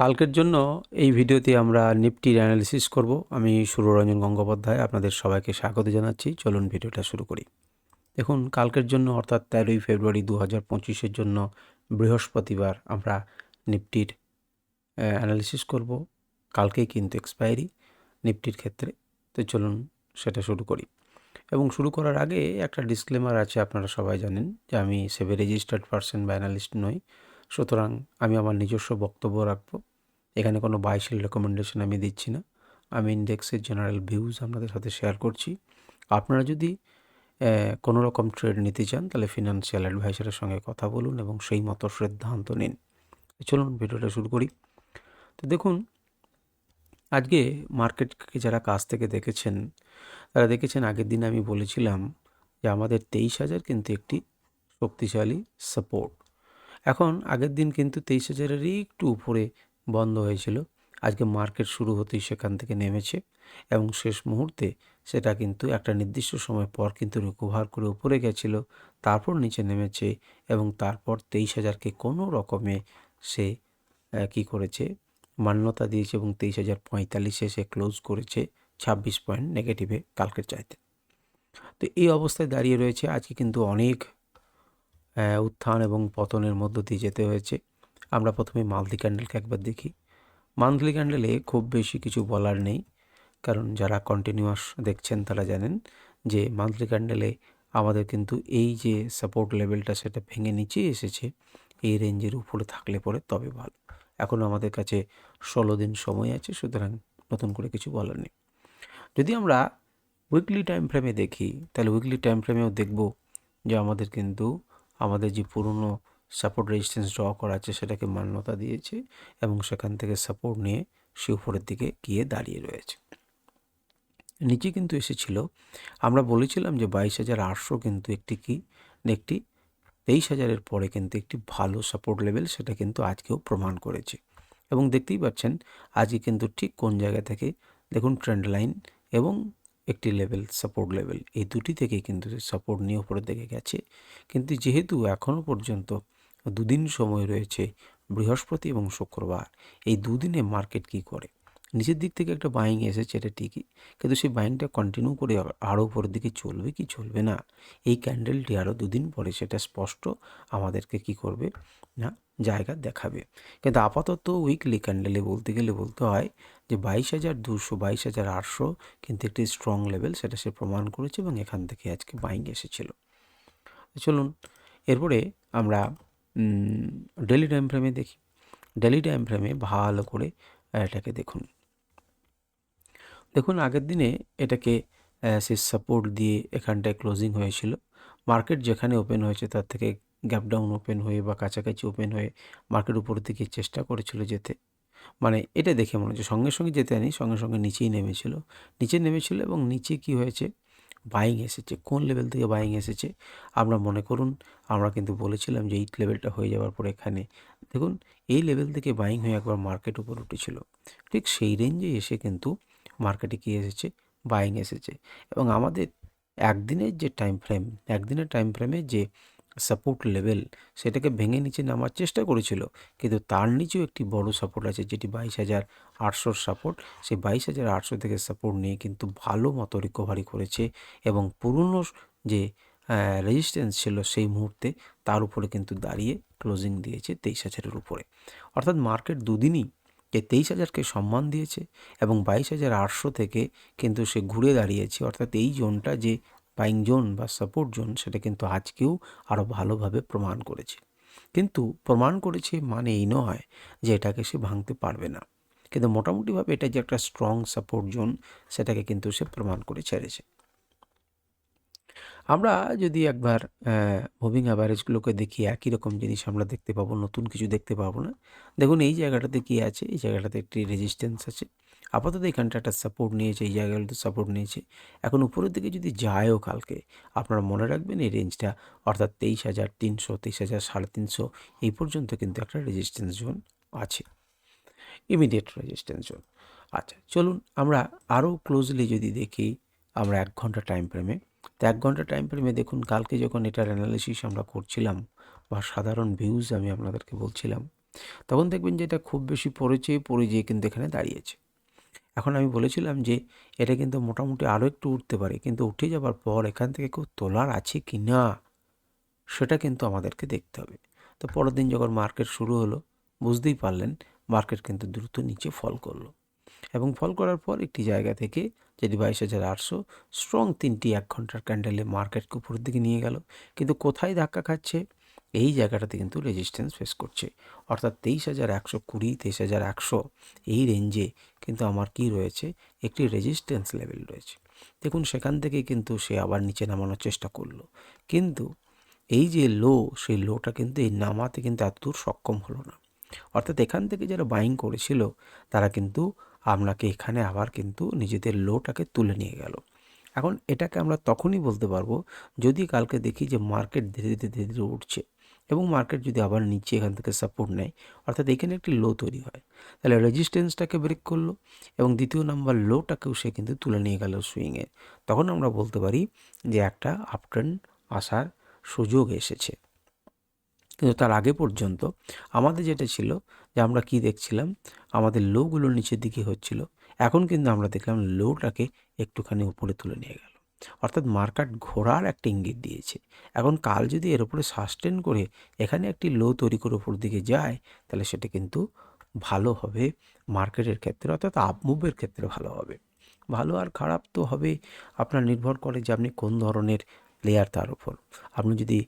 কালকের জন্য এই ভিডিওতে আমরা নিফটির অ্যানালিসিস করব। আমি সুররঞ্জন গঙ্গোপাধ্যায় আপনাদের সবাইকে স্বাগত জানাচ্ছি। চলুন ভিডিওটা শুরু করি। দেখুন, কালকের জন্য অর্থাৎ তেরোই ফেব্রুয়ারি দু হাজার পঁচিশের জন্য বৃহস্পতিবার আমরা নিফটির অ্যানালিসিস করব। কালকেই কিন্তু এক্সপায়ারি নিফটির ক্ষেত্রে। তো চলুন সেটা শুরু করি। এবং শুরু করার আগে একটা ডিসক্লেমার আছে, আপনারা সবাই জানেন যে আমি সেভে রেজিস্টার্ড পার্সন বা অ্যানালিস্ট নই। সুতরাং আমি আমার নিজস্ব বক্তব্য রাখব। এখানে কোনো বাইশের রেকমেন্ডেশন আমি দিচ্ছি না। আমি ইন্ডেক্সের জেনারেল ভিউজ আপনাদের সাথে শেয়ার করছি। আপনারা যদি কোনো রকম ট্রেড নিতে চান, তাহলে ফিনান্সিয়াল অ্যাডভাইসারের সঙ্গে কথা বলুন এবং সেই মতো সিদ্ধান্ত নিন। চলুন ভিডিওটা শুরু করি। তো দেখুন, আজকে মার্কেটকে যারা কাছ থেকে দেখেছেন, তারা দেখেছেন আগের দিন আমি বলেছিলাম যে আমাদের তেইশ হাজার কিন্তু একটি শক্তিশালী সাপোর্ট এখন আগের দিন কিন্তু তেইশ হাজারেরই একটু উপরে বন্ধ হয়েছিল। আজকে মার্কেট শুরু হতেই সেখান থেকে নেমেছে এবং শেষ মুহূর্তে সেটা কিন্তু একটা নির্দিষ্ট সময় পর কিন্তু রিকভার করে উপরে গেছিল, তারপর নিচে নেমেছে এবং তারপর তেইশ হাজারকে কোনো রকমে সে কি করেছে, মান্যতা দিয়েছে এবং তেইশ হাজার পঁয়তাল্লিশে সে ক্লোজ করেছে ছাব্বিশ পয়েন্ট নেগেটিভে কালকের চাইতে। তো এই অবস্থায় দাঁড়িয়ে রয়েছে। আজকে কিন্তু অনেক উত্থান এবং পতনের মধ্য দিয়ে যেতে হয়েছে। আমরা প্রথমে মান্থলি ক্যান্ডেলকে একবার দেখি। মান্থলি ক্যান্ডেলে খুব বেশি কিছু বলার নেই, কারণ যারা কন্টিনিউয়াস দেখছেন তারা জানেন যে মান্থলি ক্যান্ডেলে আমাদের কিন্তু এই যে সাপোর্ট লেভেলটা সেটা ভেঙে নিচে এসেছে, এই রেঞ্জের উপরে থাকলে পরে তবে ভালো। এখনও আমাদের কাছে ষোলো দিন সময় আছে, সুতরাং নতুন করে কিছু বলার নেই। যদি আমরা উইকলি টাইম ফ্রেমে দেখি, তাহলে উইকলি টাইম ফ্রেমেও দেখব যে আমাদের কিন্তু, আমাদের যে পুরনো সাপোর্ট রেজিস্ট্যান্স ড্র করা আছে সেটাকে মান্যতা দিয়েছে এবং সেখান থেকে সাপোর্ট নিয়ে সে উপরের দিকে গিয়ে দাঁড়িয়ে রয়েছে। নিচে কিন্তু এসেছিল। আমরা বলেছিলাম যে বাইশ হাজার আটশো কিন্তু একটি কি? একটি তেইশ হাজারের পরে কিন্তু একটি ভালো সাপোর্ট লেভেল সেটা কিন্তু আজকেও প্রমাণ করেছে। এবং দেখতেই পাচ্ছেন, আজকে কিন্তু ঠিক কোন জায়গা থেকে? দেখুন ট্রেন্ড লাইন এবং একটি লেভেল সাপোর্ট লেভেল এই দুটি থেকেই কিন্তু সাপোর্ট নিয়ে উপরের দিকে গেছে। কিন্তু যেহেতু এখনও পর্যন্ত দুদিন সময় রয়েছে, বৃহস্পতি এবং শুক্রবার। এই দুদিনে মার্কেট কি করে? নিচের দিক থেকে একটা বাইং এসেছে, এটা ঠিকই। কিন্তু সেই বাইংটা কন্টিনিউ করে আরও উপরের দিকে চলবে কি চলবে না? এই ক্যান্ডেলটি আরও দুদিন পরে সেটা স্পষ্ট আমাদেরকে কি করবে না, জায়গা দেখাবে। কিন্তু আপাতত উইকলি ক্যান্ডেলে বলতে গেলে বলতে হয় যে বাইশ হাজার দুশো বাইশ হাজার আটশো কিন্তু একটি স্ট্রং লেভেল সেটা সে প্রমাণ করেছে এবং এখান থেকে আজকে বাইং এসেছিল। চলুন, এরপরে আমরা ডেলি টাইম ফ্রেমে দেখি। ডেলি টাইম ফ্রেমে ভালো করে এটাকে দেখুন। দেখুন, আগের দিনে এটাকে সে সাপোর্ট দিয়ে এখানটায় ক্লোজিং হয়েছিল। মার্কেট যেখানে ওপেন হয়েছে, তার থেকে গ্যাপ ডাউন ওপেন হয়ে বা কাছাকাছি ওপেন হয়ে মার্কেট উপরের দিকে চেষ্টা করেছিল যেতে। মানে এটা দেখে মনে হচ্ছে, সঙ্গে সঙ্গে যেতে আনি সঙ্গে সঙ্গে নিচেই নেমেছিল। নিচে নেমেছিল এবং নিচে কি হয়েছে বাইং এসেছে, কোন লেভেল থেকে বাইং এসেছে আমরা মনে করুন, আমরা কিন্তু বলেছিলাম যে এই লেভেলটা হয়ে যাওয়ার পর এখানে, দেখুন, এই লেভেল থেকে বাইং হয়ে একবার মার্কেট উপর উঠেছিল। ঠিক সেই রেঞ্জে এসে কিন্তু মার্কেটে কী এসেছে? বাইং এসেছে। এবং আমাদের একদিনের যে টাইম ফ্রেম একদিনের টাইম ফ্রেমে যে সাপোর্ট লেভেল সেটাকে ভেঙে নিচে নামার চেষ্টা করেছিল। কিন্তু তার নিচেও একটি বড় সাপোর্ট আছে, যেটি বাইশ হাজার আটশোর সাপোর্ট সেই বাইশ হাজার আটশো থেকে সাপোর্ট নিয়ে কিন্তু ভালো মতো রিকভারি করেছে এবং পুরনো যে রেজিস্ট্যান্স ছিল সেই মুহূর্তে তার উপরে কিন্তু দাঁড়িয়ে ক্লোজিং দিয়েছে তেইশ হাজারের উপরে। অর্থাৎ মার্কেট দুদিনই যে তেইশ হাজারকে সম্মান দিয়েছে এবং বাইশ হাজার আটশো থেকে কিন্তু সে ঘুরে দাঁড়িয়েছে। অর্থাৎ এই জোনটা যে বাইং জোন বা সাপোর্ট জোন সেটা কিন্তু আজকেও আরও ভালোভাবে প্রমাণ করেছে। কিন্তু প্রমাণ করেছে মানে এই নয় যে এটাকে সে ভাঙতে পারবে না। কিন্তু মোটামুটিভাবে এটা যে একটা স্ট্রং সাপোর্ট জোন সেটাকে কিন্তু সে প্রমাণ করে ছেড়েছে। আমরা যদি একবার মুভিং অ্যাভারেজগুলোকে দেখি, একই রকম জিনিস আমরা দেখতে পাবো, নতুন কিছু দেখতে পাবো না। দেখুন এই জায়গাটাতে কি আছে? এই জায়গাটাতে একটি রেজিস্ট্যান্স আছে। আপাতত এখানটা একটা সাপোর্ট নিয়েছে এই জায়গাগুলোতে সাপোর্ট নিয়েছে এখন উপরের দিকে যদি যায়ও কালকে, আপনারা মনে রাখবেন এই রেঞ্জটা অর্থাৎ তেইশ হাজার তিনশো, তেইশ হাজার সাড়ে তিনশো, এই পর্যন্ত কিন্তু একটা রেজিস্ট্যান্স জোন আছে। ইমিডিয়েট রেজিস্ট্যান্স জোন আচ্ছা চলুন আমরা আরও ক্লোজলি যদি দেখি, আমরা এক ঘণ্টা টাইম ফ্রেমে তো এক ঘণ্টা টাইম ফ্রেমে দেখুন, কালকে যখন এটার অ্যানালিসিস আমরা করছিলাম, বা সাধারণ ভিউজ আমি আপনাদেরকে বলছিলাম, তখন দেখবেন যে এটা খুব বেশি পড়েছে, পড়ে যেয়ে কিন্তু এখানে দাঁড়িয়েছে। এখন আমি বলেছিলাম যে, এটা কিন্তু মোটামুটি আরও একটু উঠতে পারে, কিন্তু উঠে যাবার পর এখান থেকে কেউ তোলার আছে কি না, সেটা কিন্তু আমাদেরকে দেখতে হবে। তো পরের দিন যখন মার্কেট শুরু হলো, বুঝতেই পারলেন মার্কেট কিন্তু দ্রুত নিচে ফল করল। এবং ফল করার পর একটি জায়গা থেকে যেটি বাইশ হাজার আটশো স্ট্রং তিনটি এক ঘণ্টার ক্যান্ডেলে মার্কেটকে উপরের দিকে নিয়ে গেল। কিন্তু কোথায় ধাক্কা খাচ্ছে? এই জায়গাটাতে কিন্তু রেজিস্ট্যান্স ফেস করছে। অর্থাৎ তেইশ হাজার একশো কুড়ি, তেইশ হাজার একশো এই রেঞ্জে কিন্তু আমার কি রয়েছে? একটি রেজিস্ট্যান্স লেভেল রয়েছে। দেখুন, সেখান থেকে কিন্তু সে আবার নিচে নামানোর চেষ্টা করল। কিন্তু এই যে লো সেই লোটা কিন্তু এই নামাতে কিন্তু এতদূর সক্ষম হলো না। অর্থাৎ এখান থেকে যারা বাইং করেছিল, তারা কিন্তু আপনাকে এখানে আবার কিন্তু নিজেদের লোটাকে তুলে নিয়ে গেল। এখন এটাকে আমরা তখনই বলতে পারব, যদি কালকে দেখি যে মার্কেট ধীরে ধীরে ধীরে ধীরে উঠছে। এবং মার্কেট যদি আবার নিচে এখান থেকে সাপোর্ট নেয়, অর্থাৎ এখানে একটি লো তৈরি হয়, তাহলে রেজিস্ট্যান্সটাকে ব্রেক করল এবং দ্বিতীয় নাম্বার লোটাকেও সে কিন্তু তুলে নিয়ে গেল সুইংয়ে তখন আমরা বলতে পারি যে একটা আপট্রেন্ড আসার সুযোগ এসেছে। কিন্তু তার আগে পর্যন্ত আমাদের যেটা ছিল যে আমরা কি দেখছিলাম? আমাদের লোগুলো নিচের দিকে হচ্ছিল। এখন কিন্তু আমরা দেখলাম লোটাকে একটুখানি উপরে তুলে নিয়ে গেল। অর্থাৎ মার্কেট ঘোরার একটা ইঙ্গিত দিয়েছে। এখন কাল যদি এর উপরে সাস্টেন করে এখানে একটি লো তৈরি করে উপর দিকে যায়, তাহলে সেটা কিন্তু ভালো হবে মার্কেটের ক্ষেত্রে, অর্থাৎ আপমুভের ক্ষেত্রে ভালো হবে। ভালো আর খারাপ তো হবে, আপনার নির্ভর করে যে আপনি কোন ধরনের প্লেয়ার তার উপর। আপনি যদি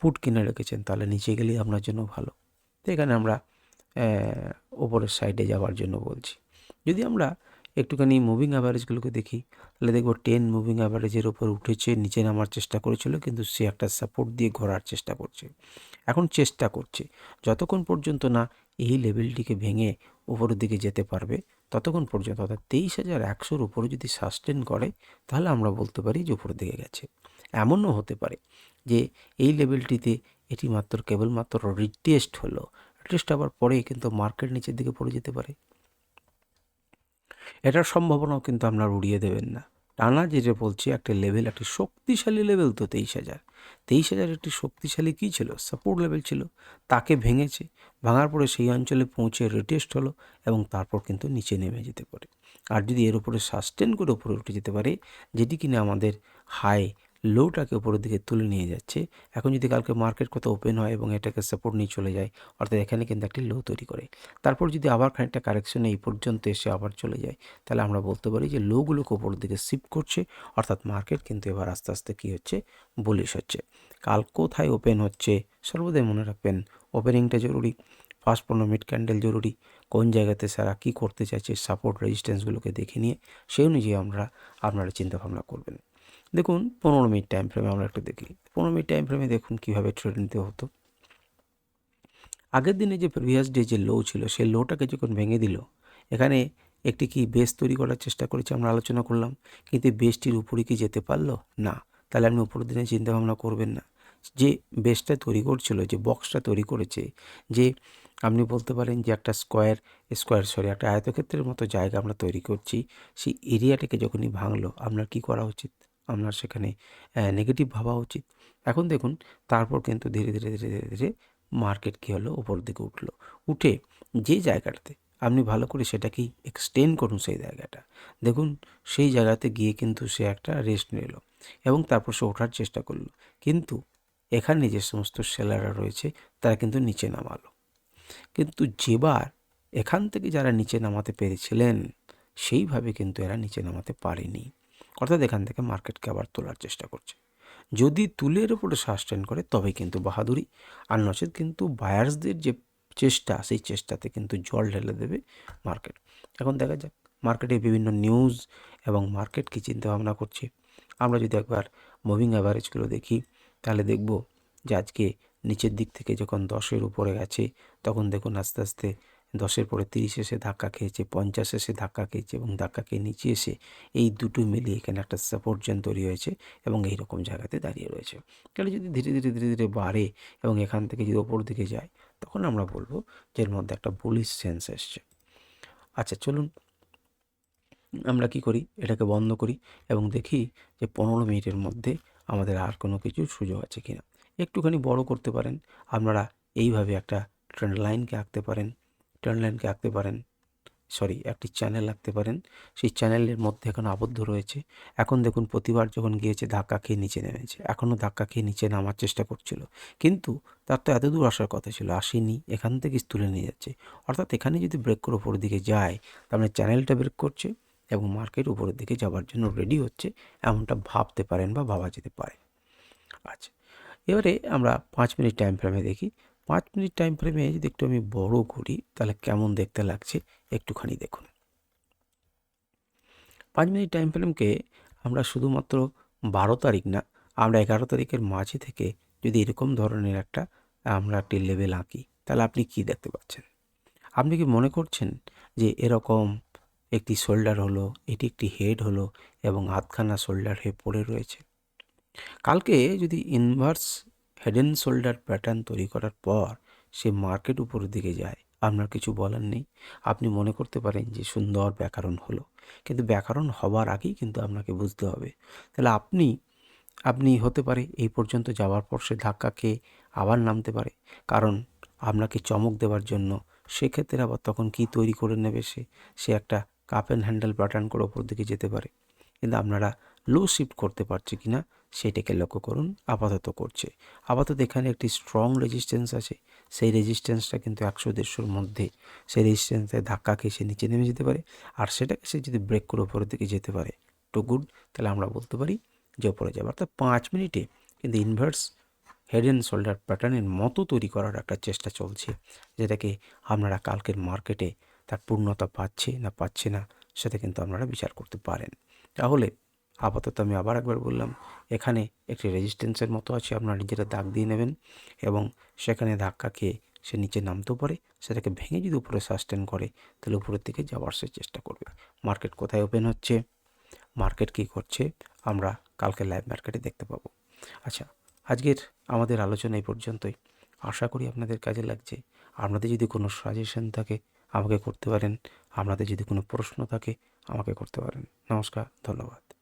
পুট কিনে রেখেছেন, তাহলে নিচে গেলেই আপনার জন্য ভালো। তো এখানে আমরা ওপরের সাইডে যাওয়ার জন্য বলছি। যদি আমরা একটুখানি মুভিং অ্যাভারেজগুলোকে দেখি, তাহলে দেখব টেন মুভিং অ্যাভারেজের ওপর উঠেছে, নিচে নামার চেষ্টা করেছিল, কিন্তু সে একটা সাপোর্ট দিয়ে ঘোরার চেষ্টা করছে। এখন চেষ্টা করছে। যতক্ষণ পর্যন্ত না এই লেভেলটিকে ভেঙে উপরের দিকে যেতে পারবে, ততক্ষণ পর্যন্ত, অর্থাৎ তেইশ হাজার একশোর উপরে যদি সাস্টেন করে, তাহলে আমরা বলতে পারি যে উপরের দিকে গেছে। এমনও হতে পারে যে এই লেভেলটিতে এটি মাত্র কেবলমাত্র রিটেস্ট হলো রিটেস্ট হওয়ার পরে কিন্তু মার্কেট নিচের দিকে পড়ে যেতে পারে। এটার সম্ভাবনাও কিন্তু আপনার উড়িয়ে দেবেন না। টানা যেটা বলছি, একটা লেভেল একটি শক্তিশালী লেভেল তো তেইশ হাজার। তেইশ হাজার একটি শক্তিশালী কী ছিল? সাপোর্ট লেভেল ছিল। তাকে ভেঙেছে, ভাঙার পরে সেই অঞ্চলে পৌঁছে রিটেস্ট হলো এবং তারপর কিন্তু নিচে নেমে যেতে পারে। আর যদি এর উপরে সাস্টেন করে উপরে উঠে যেতে পারে, যেটি কিনা আমাদের হাই লোটাকে উপরের দিকে তুলে নিয়ে যাচ্ছে। এখন যদি কালকে মার্কেট কত ওপেন হয় এবং এটাকে সাপোর্ট নিয়ে চলে যায়, অর্থাৎ এখানে কিন্তু একটি লো তৈরি করে। তারপর যদি আবার খানিকটা কারেকশন এই পর্যন্ত এসে আবার চলে যায়, তাহলে আমরা বলতে পারি যে লোগুলোকে উপরের দিকে শিফট করছে, অর্থাৎ মার্কেট কিন্তু এবার আস্তে আস্তে কী হচ্ছে? বুলিশ হচ্ছে। কাল কোথায় ওপেন হচ্ছে? সর্বদাই মনে রাখবেন ওপেনিংটা জরুরি ফার্স্ট পনেরো মিড ক্যান্ডেল জরুরি। কোন জায়গাতে সারা কী করতে চাইছে সাপোর্ট রেজিস্ট্যান্সগুলোকে দেখে নিয়ে, সেই অনুযায়ী আমরা আপনারা চিন্তাভাবনা করবেন। দেখুন, পনেরো মিনিট টাইম ফ্রেমে আমরা একটু দেখি। পনেরো মিনিট টাইম ফ্রেমে দেখুন কীভাবে ট্রেড নিতে হতো। আগের দিনে যে প্রিভিয়াস ডে যে লো ছিল, সেই লোটাকে যখন ভেঙে দিল, এখানে একটি কি বেস তৈরি করার চেষ্টা করেছে আমরা আলোচনা করলাম, কিন্তু বেসটির উপরে কি যেতে পারল? না। তাহলে আপনি উপরের দিনে চিন্তাভাবনা করবেন না। যে বেসটা তৈরি করছিল, যে বক্সটা তৈরি করেছে, যে আপনি বলতে পারেন যে একটা স্কোয়ার স্কোয়ার সরি একটা আয়তক্ষেত্রের মতো জায়গা আমরা তৈরি করছি। সেই এরিয়াটাকে যখনই ভাঙলো, আপনার কি করা উচিত? আপনার সেখানে নেগেটিভ ভাবা উচিত। এখন দেখুন, তারপর কিন্তু ধীরে ধীরে ধীরে ধীরে ধীরে মার্কেট কী হলো? ওপর দিকে উঠল। উঠে যে জায়গাটাতে আপনি ভালো করে সেটাকেই এক্সটেন্ড করুন সেই জায়গাটা। দেখুন, সেই জায়গাতে গিয়ে কিন্তু সে একটা রেস্ট নিল এবং তারপর সে ওঠার চেষ্টা করল। কিন্তু এখানে যে সমস্ত সেলাররা রয়েছে, তারা কিন্তু নিচে নামালো। কিন্তু যেবার এখান থেকে যারা নিচে নামাতে পেরেছিলেন, সেইভাবে কিন্তু এরা নিচে নামাতে পারেনি। অর্থাৎ এখান থেকে মার্কেটকে আবার তোলার চেষ্টা করছে। যদি তুলের উপরে সাস্টেন করে তবে কিন্তু বাহাদুরি। আর নচেত কিন্তু বায়ার্সদের যে চেষ্টা, সেই চেষ্টাতে কিন্তু জল ঢেলে দেবে মার্কেট। এখন দেখা যাক, মার্কেটে বিভিন্ন নিউজ এবং মার্কেট কী চিন্তাভাবনা করছে। আমরা যদি একবার মুভিং অ্যাভারেজগুলো দেখি, তাহলে দেখব যে আজকে নিচের দিক থেকে যখন দশের উপরে গেছে, তখন দেখুন আস্তে আস্তে দশের পরে তিরিশ এসে ধাক্কা খেয়েছে, পঞ্চাশ এসে ধাক্কা খেয়েছে এবং ধাক্কা খেয়ে নিচে এসে এই দুটো মিলিয়ে এখানে একটা সাপোর্ট জেন তৈরি হয়েছে এবং এই রকম জায়গাতে দাঁড়িয়ে রয়েছে। তাহলে যদি ধীরে ধীরে ধীরে ধীরে বাড়ে এবং এখান থেকে যদি ওপর দিকে যায়, তখন আমরা বলব যে এর মধ্যে একটা পুলিশ সেন্স এসছে। আচ্ছা চলুন আমরা কি করি? এটাকে বন্ধ করি এবং দেখি যে পনেরো মিনিটের মধ্যে আমাদের আর কোনো কিছু সুযোগ আছে কিনা। একটুখানি বড় করতে পারেন। আপনারা এইভাবে একটা ট্রেন্ড লাইনকে আঁকতে পারেন ট্রেন্ড লাইনকে আঁকতে পারেন সরি একটি চ্যানেল আঁকতে পারেন। সেই চ্যানেলের মধ্যে এখন আবদ্ধ রয়েছে। এখন দেখুন, প্রতিবার যখন গিয়েছে, ধাক্কা খেয়ে নিচে নেমেছে। এখনও ধাক্কা খেয়ে নিচে নামার চেষ্টা করছিল। কিন্তু তার তো এত দূর আসার কথা ছিল, আসেনি, এখান থেকে তুলে নিয়ে যাচ্ছে। অর্থাৎ এখানে যদি ব্রেক করে উপরের দিকে যায় মানে চ্যানেলটা ব্রেক করছে এবং মার্কেট উপরের দিকে যাওয়ার জন্য রেডি হচ্ছে, এমনটা ভাবতে পারেন বা ভাবা যেতে পারে। আচ্ছা এবারে আমরা পাঁচ মিনিট টাইম ফ্রেমে দেখি। পাঁচ মিনিট টাইম ফ্রেমে যদি একটু আমি বড় করি, তাহলে কেমন দেখতে লাগছে একটুখানি দেখুন। পাঁচ মিনিট টাইম ফ্রেমকে আমরা শুধুমাত্র বারো তারিখ না, আমরা এগারো তারিখের মাঝে থেকে যদি এরকম ধরনের একটা আমরা একটি লেভেল আঁকি, তাহলে আপনি কি দেখতে পাচ্ছেন? আপনি কি মনে করছেন যে এরকম একটি শোল্ডার হলো, এটি একটি হেড হলো এবং আধখানা শোল্ডার হয়ে পড়ে রয়েছে? কালকে যদি inverse head and shoulder pattern তৈরি করার পর সে মার্কেট উপরের দিকে যায়, আপনার কিছু বলার নেই? আপনি মনে করতে পারেন যে সুন্দর ব্যাকরণ হলো, কিন্তু ব্যাকরণ হবার আগেই কিন্তু আপনাকে বুঝতে হবে। তাহলে আপনি আপনি হতে পারে এই পর্যন্ত যাওয়ার পর সে ধাক্কা খেয়ে আবার নামতে পারে, কারণ আপনাকে চমক দেওয়ার জন্য সেক্ষেত্রে আবার তখন কি তৈরি করে নেবে সে? সে একটা কাপ অ্যান্ড হ্যান্ডেল প্যাটার্ন করে ওপর দিকে যেতে পারে। কিন্তু আপনারা লো শিফট করতে পারছে কি না সেটাকে লক্ষ্য করুন, আপাতত করছে। আপাতত এখানে একটি স্ট্রং রেজিস্ট্যান্স আছে, সেই রেজিস্ট্যান্সটা কিন্তু একশো দেড়শোর মধ্যে, সেই রেজিস্ট্যান্সে ধাক্কা খেয়ে সে নিচে নেমে যেতে পারে, আর সেটাকে সে যদি ব্রেক করে ওপরের দিকে যেতে পারে টু গুড তাহলে আমরা বলতে পারি যে ওপরে যাবে। অর্থাৎ পাঁচ মিনিটে কিন্তু ইনভার্স হেড অ্যান্ড শোল্ডার প্যাটার্নের মতো তৈরি করার একটা চেষ্টা চলছে, যেটাকে আপনারা কালকের মার্কেটে তার পূর্ণতা পাচ্ছে না পাচ্ছে না, সেটা কিন্তু আপনারা বিচার করতে পারেন। তাহলে আপাতত আমি আবার একবার বললাম, এখানে একটি রেজিস্ট্যান্সের মতো আছে, আপনারা নিজেরা দাগ দিয়ে নেবেন এবং সেখানে ধাক্কা খেয়ে সে নিচে নামতেও পারে, সেটাকে ভেঙে যদি উপরে সাস্টেন করে, তাহলে উপরের দিকে যাওয়ার সে চেষ্টা করবে। মার্কেট কোথায় ওপেন হচ্ছে? মার্কেট কী করছে? আমরা কালকে লাইভ মার্কেটে দেখতে পাবো। আচ্ছা আজকের আমাদের আলোচনা এই পর্যন্তই। আশা করি আপনাদের কাজে লাগছে। আপনাদের যদি কোনো সাজেশন থাকে, আমাকে করতে পারেন। আপনাদের যদি কোনো প্রশ্ন থাকে, আমাকে করতে পারেন। নমস্কার, ধন্যবাদ।